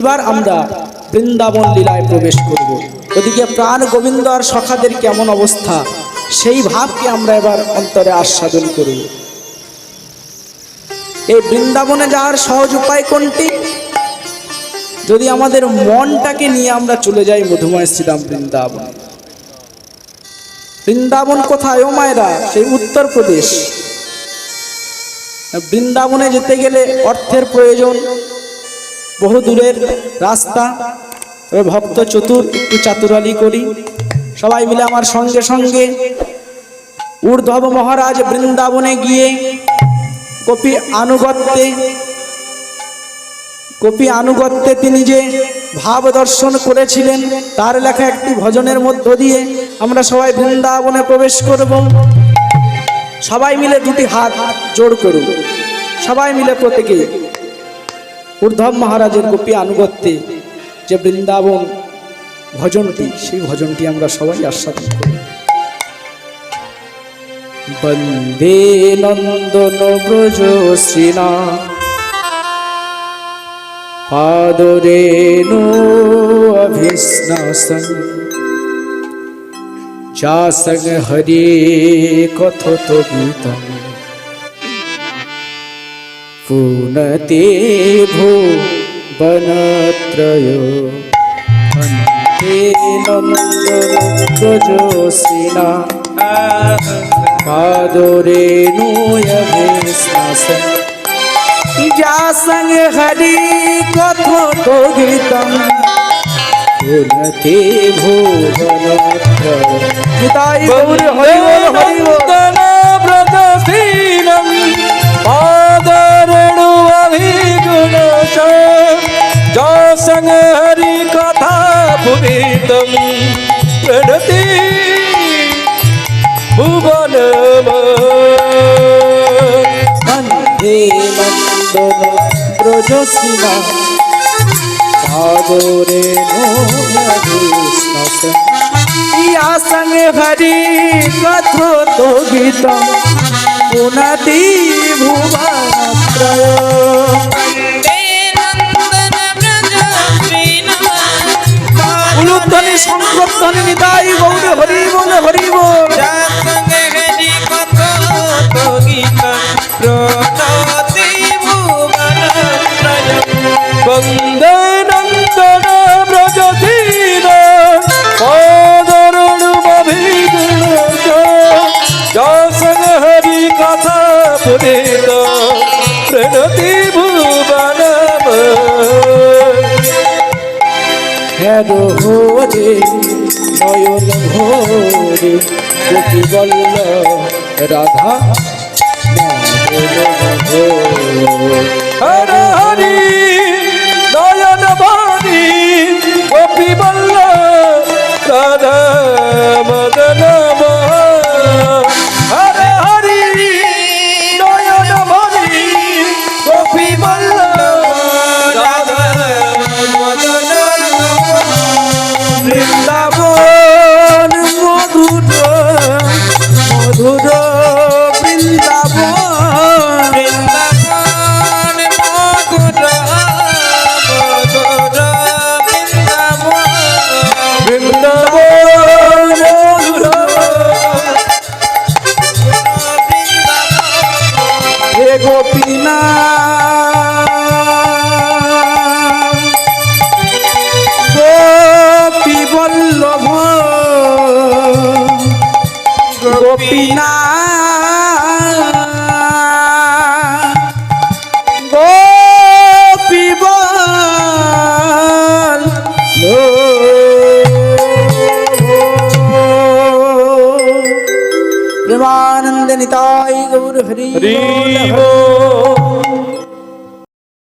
এবার আমরা বৃন্দাবন লীলায় প্রবেশ করব। ওদিকে প্রাণ গোবিন্দ আর সখাদের কেমন অবস্থা, সেই ভাবকে আমরা এবার অন্তরে আস্বাদন করব। এই বৃন্দাবনে যাওয়ার সহজ উপায় কোনটি? যদি আমাদের মনটাকে নিয়ে আমরা চলে যাই মধুময় শ্রীরাম বৃন্দাবন। বৃন্দাবন কোথায় ও মায়েরা? সেই উত্তরপ্রদেশ বৃন্দাবনে যেতে গেলে অর্থের প্রয়োজন বহু দূরের রাস্তা ভক্ত চতুর, একটু চাতুরালি করি। সবাই মিলে আমার সঙ্গে সঙ্গে ঊর্ধ্বব মহারাজ বৃন্দাবনে গিয়ে কপি আনুগত্যে কপি আনুগত্যে তিনি যে ভাব দর্শন করেছিলেন, তার লেখা একটি ভজনের মধ্য দিয়ে আমরা সবাই বৃন্দাবনে প্রবেশ করব। সবাই মিলে দুটি হাত জোড় করুন। সবাই মিলে প্রত্যেকে ঊর্ধ্ব মহারাজের গোপী আনুগত্যে যে বৃন্দাবন ভজনটি, সেই ভজনটি আমরা সবাই আস্বাদন করি। বন্দে নন্দন ব্রজ শ্রীনা। পাদরেণু অভিস্নাসন। যাসং হরে কথত গীতম পুনতে ভো বনত্রয় বন্দে নন্দন ব্রজসিনা পাদরেণুয়ভেস্নাসন যাসং হরি কথত গীতম পুনতে ভো বনত্রয় গীতাই গৌর হরি হরি কথা পুরিতম প্রণতি ভুবন বন্দে নন্দন ব্রজসিনা পাদরে ইয়া সঙ্গে হরি কথত গীত পুনতি ভুবনত্রয় উলুধ্বনি সংকীর্তনি নিতাই গৌর হরি বল হরি বল। বন্দে নন্দন ব্রজধীর পদরণু অভিগুণ যসং হরি কথা পুরিত প্রণতি হেরো নয়ন ভোরে গোপী বল্ল রাধা হর হরি নয়ন বাণী গোপী বল্ল রাধা গোপীনা। গোপী বল্লভ গোপীনা প্রেমানন্দ নিতাই গৌর হরি হরি বল, হরি বল।